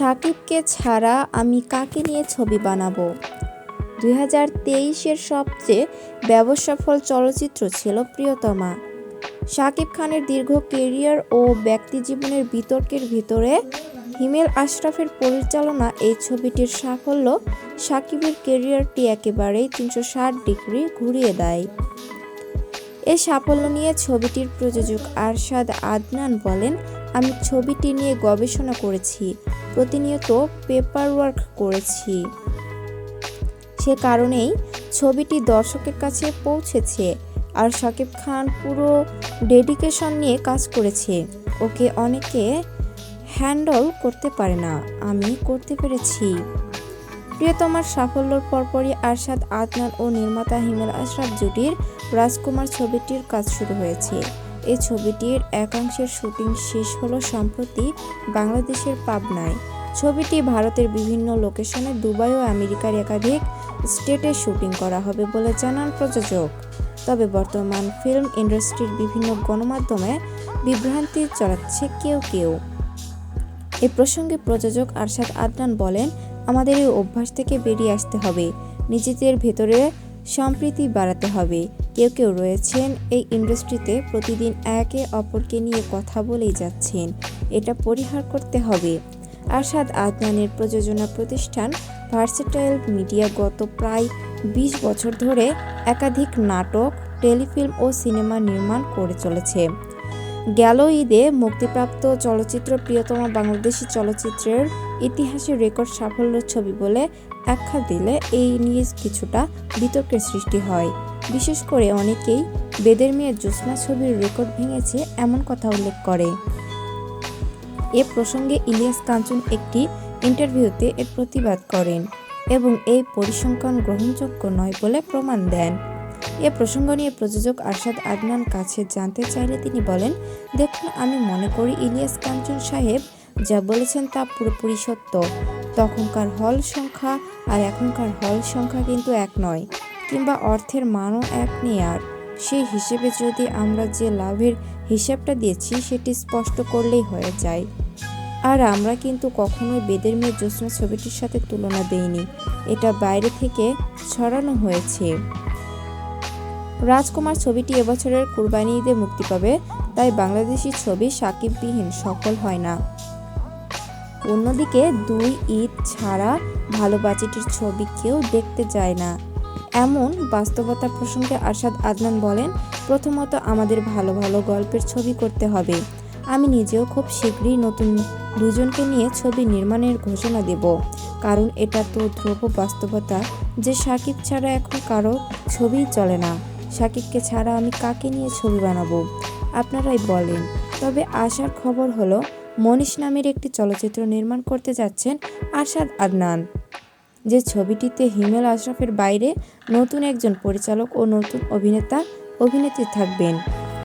সাকিবকে ছাড়া আমি কাকে নিয়ে ছবি বানাবো? দুই হাজার তেইশের সবচেয়ে ব্যবসাফল চলচ্চিত্র ছিল প্রিয়তমা। শাকিব খানের দীর্ঘ কেরিয়ার ও ব্যক্তিজীবনের বিতর্কের ভিতরে হিমেল আশরাফের পরিচালনা এই ছবিটির সাফল্য সাকিবের কেরিয়ারটি একেবারেই তিনশো ষাট ডিগ্রি ঘুরিয়ে দেয়। এ সাফল্য নিয়ে ছবিটির প্রযোজক আরশাদ আদনান বলেন, আমি ছবিটি নিয়ে গবেষণা করেছি, প্রতিনিয়ত পেপার ওয়ার্ক করেছি। সে কারণেই ছবিটি দর্শকের কাছে পৌঁছেছে। আর শাকিব খান পুরো ডেডিকেশন নিয়ে কাজ করেছে। ওকে অনেকে হ্যান্ডল করতে পারে না। আমি করতে পেরেছি। প্রিয়তমার সাফল্যর পরপরই আরশাদ, আদনান ও নির্মাতা হিমেল আশরাফ জুটির রাজকুমার ছবিটির কাজ শুরু হয়েছে। এই ছবিটির একাংশের শুটিং শেষ হলো সম্প্রতি বাংলাদেশের পাবনায়। ছবিটি ভারতের বিভিন্ন লোকেশনে দুবাই ও আমেরিকার একাধিক স্টেটে শুটিং করা হবে বলে জানান প্রযোজক। তবে বর্তমান ফিল্ম ইন্ডাস্ট্রির বিভিন্ন গণমাধ্যমে বিভ্রান্তি চড়াচ্ছে কেউ কেউ। এ প্রসঙ্গে প্রযোজক আরশাদ, আদনান বলেন আমাদের এই অভ্যাস থেকে বেরিয়ে আসতে হবে। নিজেদের ভেতরে সম্প্রীতি বাড়াতে হবে। কেউ কেউ রয়েছেন এই ইন্ডাস্ট্রিতে প্রতিদিন একে অপরকে নিয়ে কথা বলেই যাচ্ছেন। এটা পরিহার করতে হবে। আরশাদ আদনানের প্রযোজনা প্রতিষ্ঠান ভার্সেটাইল মিডিয়া গত প্রায় বিশ বছর ধরে একাধিক নাটক, টেলিফিল্ম ও সিনেমা নির্মাণ করে চলেছে। গেল ঈদে মুক্তিপ্রাপ্ত চলচ্চিত্র প্রিয়তম বাংলাদেশি চলচ্চিত্রের ইতিহাসে রেকর্ড সাফল্যের ছবি বলে আখ্যা দিলে এই নিয়ে কিছুটা বিতর্কের সৃষ্টি হয়। বিশেষ করে অনেকেই বেদের মেয়ের জ্যোৎস্না ছবির রেকর্ড ভেঙেছে এমন কথা উল্লেখ করে। এ প্রসঙ্গে ইলিয়াস কাঞ্চন একটি ইন্টারভিউতে এর প্রতিবাদ করেন এবং এই পরিসংখ্যান গ্রহণযোগ্য নয় বলে প্রমাণ দেন। এ প্রসঙ্গ নিয়ে প্রযোজক আরশাদ আদনান কাছে জানতে চাইলে তিনি বলেন, দেখুন, আমি মনে করি ইলিয়াস কাঞ্চন সাহেব যা বলেছেন তা পুরোপুরি সত্য। তখনকার হল সংখ্যা আর এখনকার হল সংখ্যা কিন্তু এক নয়, কিংবা অর্থের মানও এক নেই আর। সেই হিসেবে যদি আমরা যে লাভের হিসাবটা দিয়েছি, সেটি স্পষ্ট করলেই হয়ে যায়। আর আমরা কিন্তু কখনোই বেদের মেয়ে জ্যোৎস্না ছবিটির সাথে তুলনা দেইনি। এটা বাইরে থেকে ছড়ানো হয়েছে। রাজকুমার ছবিটি এবছরের কুরবানি ঈদে মুক্তি পাবে, তাই বাংলাদেশি ছবি সাকিববিহীন সফল হয় না। অন্যদিকে দুই ঈদ ছাড়া ভালো বাজেটের ছবি কেউ দেখতে যায় না। এমন বাস্তবতা প্রসঙ্গে আরশাদ আদনান বলেন, প্রথমত আমাদের ভালো ভালো গল্পের ছবি করতে হবে। আমি নিজেও খুব শীঘ্রই নতুন দুজনকে নিয়ে ছবি নির্মাণের ঘোষণা দেব। কারণ এটা তো ধ্রুব বাস্তবতা, যে সাকিব ছাড়া এখন কারও ছবিই চলে না। সাকিবকে ছাড়া আমি কাকে নিয়ে ছবি বানাবো? আপনারাই বলেন। তবে আশার খবর হলো, মনীষ নামের একটি চলচ্চিত্র নির্মাণ করতে যাচ্ছেন আশাদ আদনান। যে ছবিটিতে হিমেল আশরাফের বাইরে নতুন একজন পরিচালক ও নতুন অভিনেতা, অভিনেত্রী থাকবেন।